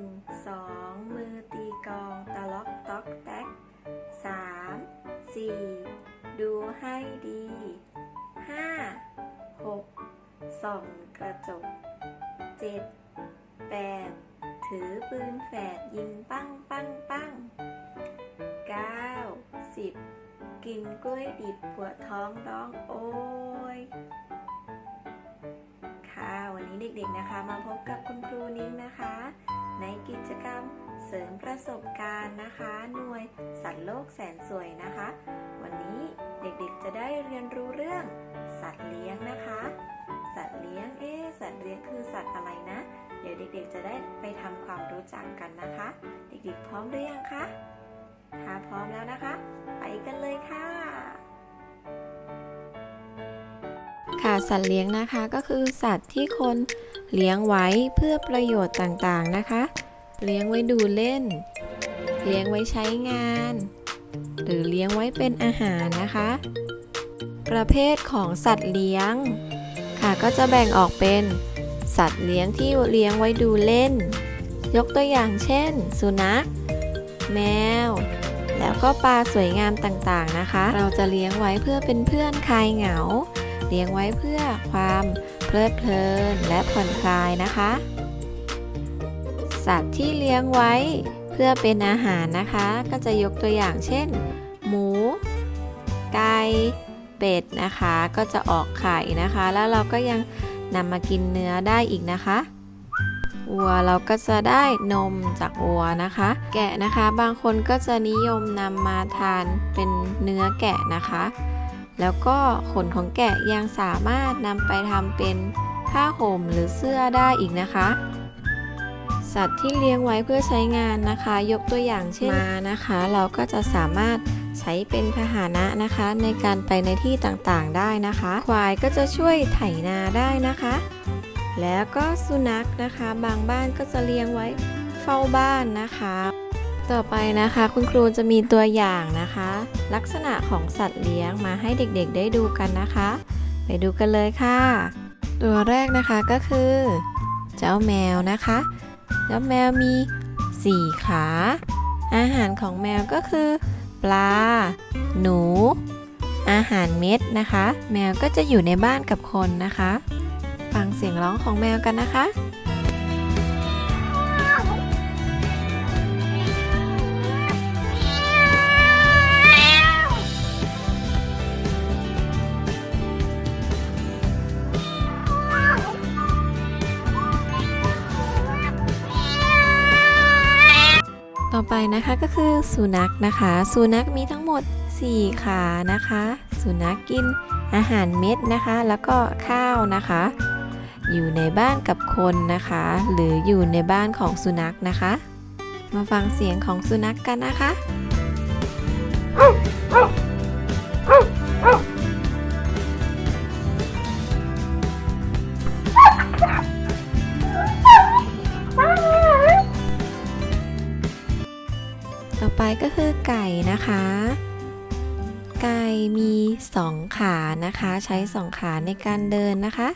งสองมือตีกอง ตะล็อกต๊อกแต๊กสามสี่ดูให้ดีห้าหกส่องกระจกเจ็ดแปดถือปืนแฝดยิงปั้งปั้งปั้งเก้าสิบกินกล้วยดิบปวดท้องร้องโอ้ยค่ะ วันนี้เด็กๆนะคะมาพบกับ เสริมประสบการณ์นะคะ หน่วยสัตว์โลกแสนสวยนะคะ วันนี้เด็กๆจะได้เรียนรู้เรื่อง สัตว์เลี้ยงนะคะ สัตว์เลี้ยง เอ๊สัตว์เลี้ยงคือสัตว์อะไรนะ เดี๋ยวเด็กๆจะได้ไปทำความรู้จักกันนะคะ เด็กๆพร้อมหรือยังคะถ้าพร้อมแล้วนะคะ ไปกันเลยค่ะ ค่ะสัตว์เลี้ยงนะคะก็คือสัตว์ที่คนเลี้ยงไว้เพื่อประโยชน์ต่างๆนะคะ เลี้ยงไว้ดูเล่น เลี้ยงไว้ใช้งาน หรือเลี้ยงไว้เป็นอาหารนะคะ ประเภทของสัตว์เลี้ยง ค่ะก็จะแบ่งออกเป็น สัตว์เลี้ยงที่เลี้ยงไว้ดูเล่น ยกตัวอย่างเช่น สุนัข แมว แล้วก็ปลาสวยงามต่างๆนะคะ เราจะเลี้ยงไว้เพื่อเป็นเพื่อนคลายเหงา เลี้ยงไว้เพื่อความเพลิดเพลินและผ่อนคลายนะคะ สัตว์ที่เลี้ยงไว้ เพื่อเป็นอาหารนะคะ ก็จะยกตัวอย่างเช่น หมู ไก่ เป็ดนะคะ ก็จะออกไข่นะคะ แล้วเราก็ยังนำมากินเนื้อได้อีกนะคะวัวเราก็จะได้นมจากวัวนะคะ แกะนะคะบางคนก็จะนิยมนำมาทานเป็นเนื้อแกะนะคะ แล้วก็ขนของแกะยังสามารถนำไปทำเป็นผ้าห่มหรือเสื้อได้อีกนะคะ สัตว์ที่เลี้ยงไว้เพื่อใช้งานนะคะ ยกตัวอย่างเช่นม้านะคะ เราก็จะสามารถใช้เป็นพาหนะนะคะ ในการไปในที่ต่างๆได้นะคะ ควายก็จะช่วยไถนาได้นะคะ แล้วก็สุนัขนะคะ บางบ้านก็จะเลี้ยงไว้เฝ้าบ้านนะคะ ต่อไปนะคะคุณครูจะมีตัวอย่างนะคะ ลักษณะของสัตว์เลี้ยงมาให้เด็กๆได้ดูกันนะคะ ไปดูกันเลยค่ะ ตัวแรกนะคะก็คือ เจ้าแมวนะคะ แล้วแมวมี 4 ขา อาหารของแมวก็คือ ปลา หนู อาหารเม็ดนะคะ แมวก็จะอยู่ในบ้านกับคนนะคะ ฟังเสียงร้องของแมวกันนะคะ นะคะก็คือสุนัขนะคะ สุนัขมีทั้งหมด 4 ขานะคะ สุนัขกินอาหารเม็ดนะคะ แล้วก็ข้าวนะคะ อยู่ในบ้านกับคนนะคะ หรืออยู่ในบ้านของสุนัขนะคะ มาฟังเสียงของสุนัขกกันนะคะ นะคะ ไก่มีสองขานะคะ ใช้สองขาในการเดินนะคะ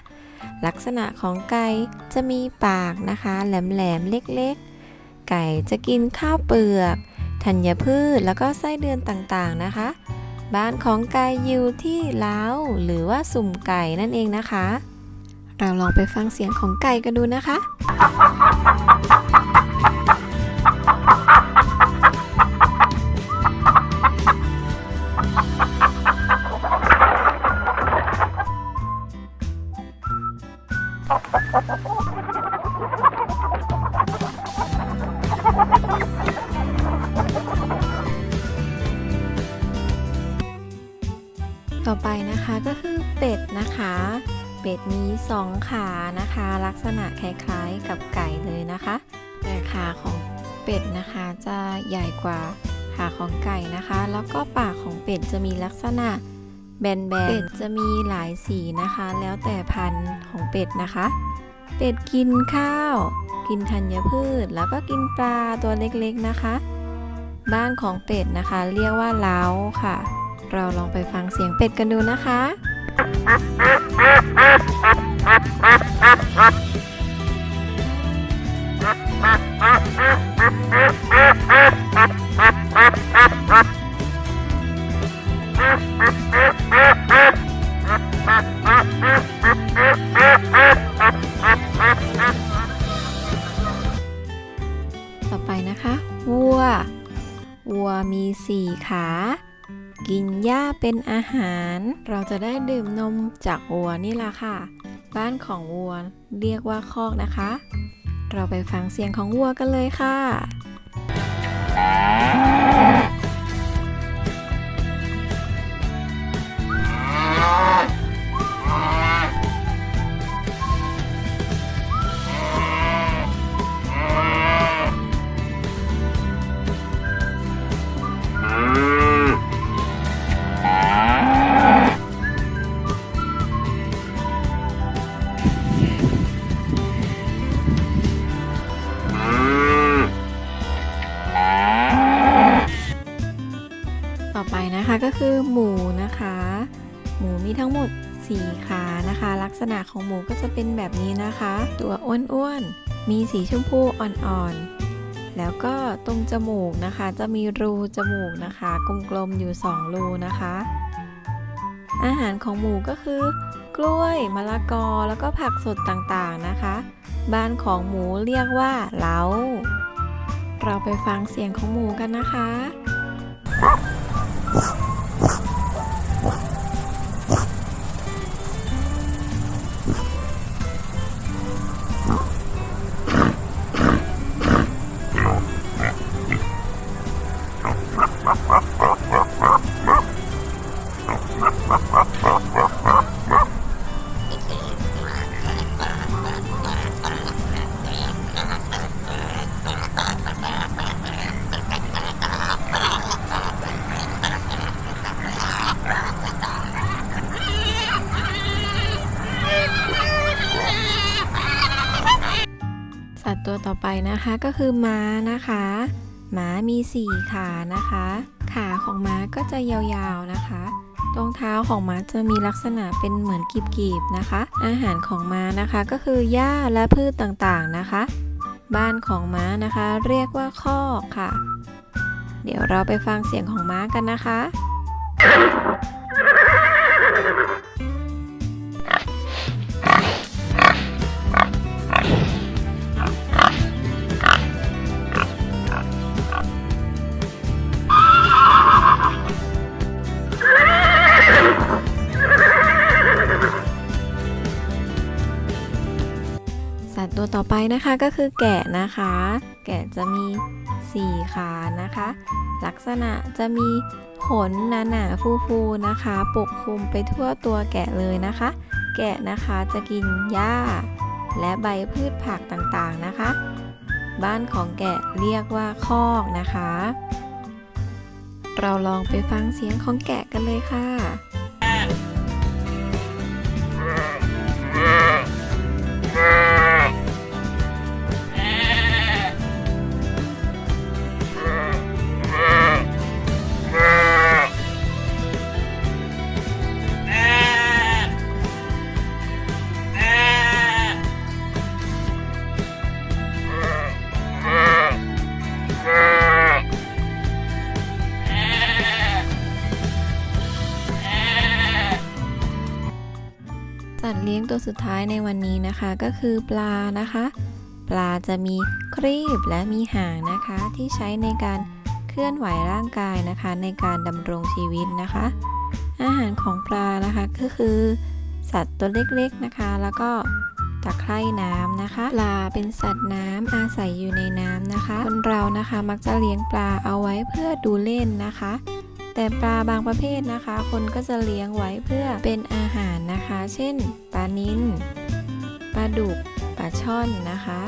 ลักษณะของไก่จะมีปากนะคะ แหลมๆ เล็กๆ ไก่จะกินข้าวเปลือกธัญพืชแล้วก็ไส้เดือนต่างๆนะคะ บ้านของไก่อยู่ที่เล้าหรือว่าสุ่มไก่นั่นเองนะคะ เราลองไปฟังเสียงของไก่กันดูนะคะ ต่อไปนะคะก็คือเป็ดนะคะ เป็ดมีสองขานะคะ ลักษณะคล้ายๆกับไก่เลยนะคะ แต่ขาของเป็ดนะคะจะใหญ่กว่าขาของไก่นะคะ แล้วก็ปากของเป็ดจะมีลักษณะ แบนๆเป็ดจะมีหลายสีนะคะ แล้วแต่พันธุ์ของเป็ดนะคะ เป็ดกินข้าว กินธัญพืช แล้วก็กินปลาตัวเล็กๆนะคะ บ้านของเป็ดนะคะ เรียกว่าเล้าค่ะ เราลองไปฟังเสียงเป็ดกันดูนะคะต่อ ขา กินหญ้าเป็นอาหาร เราจะได้ดื่มนมจากวัวนี่ล่ะค่ะ บ้านของวัวเรียกว่าคอกนะคะ เราไปฟังเสียงของวัวกันเลยค่ะ นะคะก็คือหมูนะคะ หมูมีทั้งหมด 4 ขานะคะ ลักษณะของหมูก็จะเป็นแบบนี้นะคะ ตัวอ้วนๆ มีสีชมพูอ่อนๆ แล้วก็ตรงจมูกนะคะ จะมีรูจมูกนะคะกลมๆอยู่ 2 รูนะคะ อาหารของหมูก็คือกล้วยมะละกอแล้วก็ผักสดต่างๆนะคะ บ้านของหมูเรียกว่าเล้า เราไปฟังเสียงของหมูกันนะคะสั นะคะก็คือม้านะคะม้ามีสี่ขานะคะ ขาของม้าก็จะยาวๆนะคะตรงเท้าของม้าจะมีลักษณะเป็นเหมือนกีบๆนะคะ อาหารของม้านะคะก็คือหญ้าและพืชต่างๆนะคะ บ้านของม้านะคะเรียกว่าคอกค่ะ เดี๋ยวเราไปฟังเสียงของม้ากันนะคะ ตว์ตัวต่อไปนะคะก็คือแกะนะคะ แกะจะมี 4 ขานะคะ ลักษณะจะมีขนหนาๆฟูๆนะคะ ปกคลุมไปทั่วตัวแกะเลยนะคะ แกะนะคะจะกินหญ้า และใบพืชผักต่างๆนะคะ บ้านของแกะเรียกว่าคอกนะคะ เราลองไปฟังเสียงของแกะกันเลยค่ะ เลี้ยงตัวสุดท้ายในวันนี้นะคะ ก็คือปลานะคะ ปลาจะมีครีบและมีหางนะคะ ที่ใช้ในการเคลื่อนไหวร่างกายนะคะ ในการดำรงชีวิตนะคะ อาหารของปลานะคะก็คือ สัตว์ตัวเล็กๆนะคะ แล้วก็ตะไคร่น้ำนะคะ ปลาเป็นสัตว์น้ำอาศัยอยู่ในน้ำนะคะ คนเรานะคะมักจะเลี้ยงปลาเอาไว้เพื่อดูเล่นนะคะ แต่ปลาบางประเภทนะคะ คนก็จะเลี้ยงไว้เพื่อเป็นอาหารนะคะ เช่น ปลานิลปลาดุกปลาช่อนนะคะ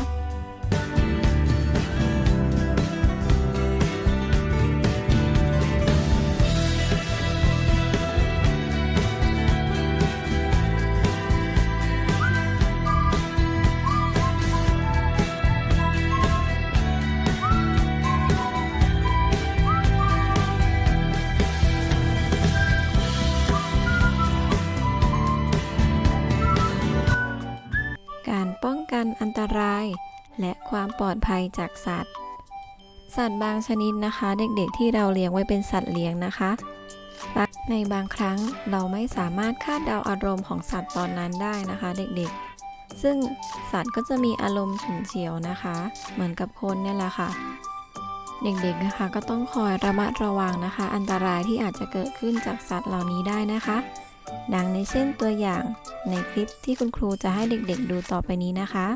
และความปลอดภัยจากสัตว์ สัตว์บางชนิดนะคะ เด็กๆ ที่เราเลี้ยงไว้เป็นสัตว์เลี้ยงนะคะในบางครั้งเราไม่สามารถคาดเดาอารมณ์ของสัตว์ตอนนั้นได้นะคะเด็กๆ ซึ่งสัตว์ก็จะมีอารมณ์ฉุนเฉียวนะคะ เหมือนกับคนเนี่ยแหละค่ะ เด็กๆนะคะก็ต้องคอยระมัดระวังนะคะ อันตรายที่อาจจะเกิดขึ้นจากสัตว์เหล่านี้ได้นะคะ ดังในเช่นตัวอย่างในคลิปที่คุณครูจะให้เด็กๆ ดูต่อไปนี้นะคะ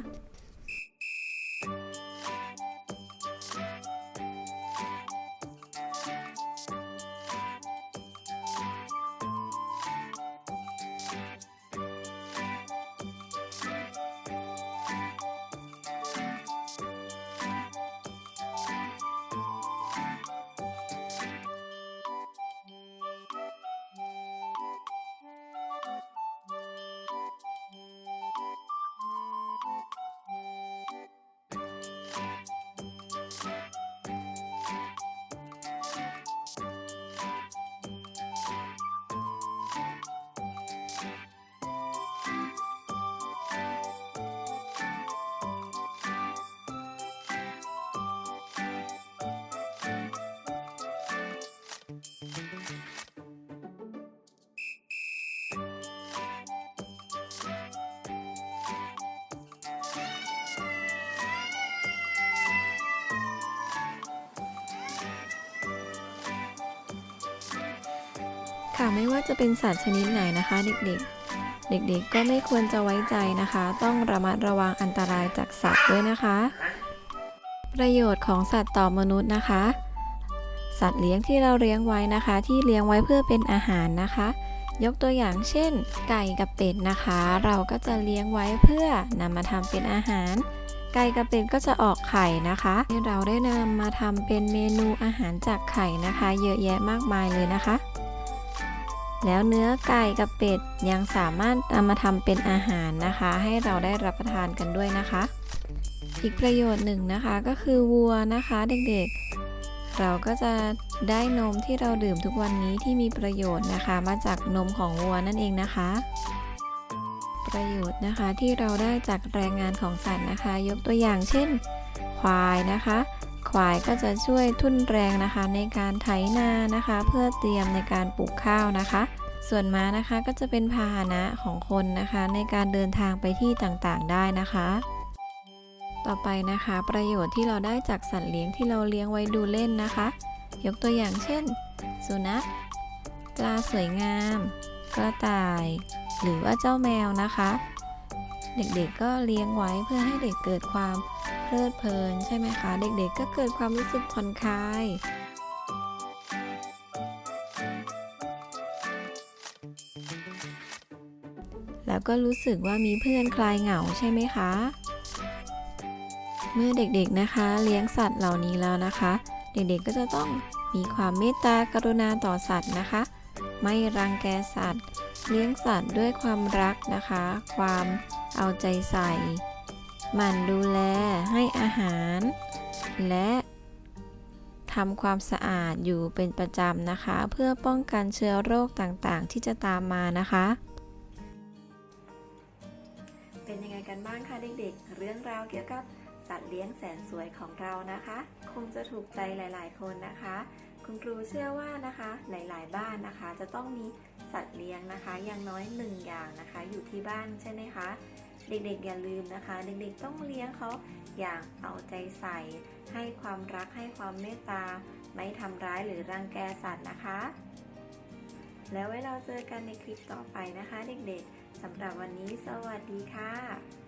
ค่ะไม่ว่าจะเป็นสัตว์ชนิดไหนนะคะ เด็กๆ เด็กๆ ก็ไม่ควรจะไว้ใจนะคะ ต้องระมัดระวังอันตรายจากสัตว์ด้วยนะคะ ประโยชน์ของสัตว์ต่อมนุษย์นะคะ สัตว์เลี้ยงที่เราเลี้ยงไว้นะคะ ที่เลี้ยงไว้เพื่อเป็นอาหารนะคะ ยกตัวอย่างเช่น ไก่กับเป็ดนะคะ เราก็จะเลี้ยงไว้เพื่อนำมาทำเป็นอาหารไก่กับเป็ดก็จะออกไข่นะคะให้เราได้นำมาทำเป็นเมนูอาหารจากไข่นะคะ เยอะแยะมากมายเลยนะคะ แล้วเนื้อไก่กับเป็ดยังสามารถนำมาทำเป็นอาหารนะคะ ให้เราได้รับประทานกันด้วยนะคะ อีกประโยชน์หนึ่งนะคะก็คือวัวนะคะเด็กๆ เราก็จะได้นมที่เราดื่มทุกวันนี้ที่มีประโยชน์นะคะ มาจากนมของวัวนั่นเองนะคะ ประโยชน์นะคะที่เราได้จากแรงงานของสัตว์นะคะ ยกตัวอย่างเช่น ควายนะคะ ควายก็จะช่วยทุ่นแรงนะคะในการไถนานะคะ เพื่อเตรียมในการปลูกข้าวนะคะ ส่วนม้านะคะก็จะเป็นพาหนะของคนนะคะ ในการเดินทางไปที่ต่างๆได้นะคะ ต่อไปนะคะ ประโยชน์ที่เราได้จากสัตว์เลี้ยงที่เราเลี้ยงไว้ดูเล่นนะคะ ยกตัวอย่างเช่น สุนัขปลาสวยงาม กระต่าย หรือว่าเจ้าแมวนะคะ เด็กๆก็เลี้ยงไว้เพื่อให้เด็กเกิดความเพลิดเพลินใช่ไหมคะ เด็กๆก็เกิดความรู้สึกผ่อนคลายแล้วก็รู้สึกว่ามีเพื่อนคลายเหงาใช่ไหมคะ เมื่อเด็กๆนะคะ เลี้ยงสัตว์เหล่านี้แล้วนะคะ เด็กๆก็จะต้องมีความเมตตากรุณาต่อสัตว์นะคะ ไม่รังแกสัตว์ เลี้ยงสัตว์ด้วยความรักนะคะ ความ เอาใจใส่หมั่นดูแลให้อาหาร และทำความสะอาดอยู่เป็นประจำนะคะ เพื่อป้องกันเชื้อโรคต่างๆ ที่จะตามมานะคะ เป็นยังไงกันบ้างคะเด็กๆ เรื่องราวเกี่ยวกับสัตว์เลี้ยงแสนสวยของเรานะคะ คงจะถูกใจหลายๆคนนะคะ คุณครูเชื่อว่านะคะหลายๆบ้านนะคะ จะต้องมีสัตว์เลี้ยงนะคะอย่างน้อยหนึ่งอย่างนะคะ อยู่ที่บ้านใช่ไหมคะ เด็กๆอย่าลืมนะคะ เด็กๆต้องเลี้ยงเขาอย่างเอาใจใส่ ให้ความรักให้ความเมตตา ไม่ทำร้ายหรือรังแกสัตว์นะคะ แล้วไว้เราเจอกันในคลิปต่อไปนะคะ เด็กๆสำหรับวันนี้สวัสดีค่ะ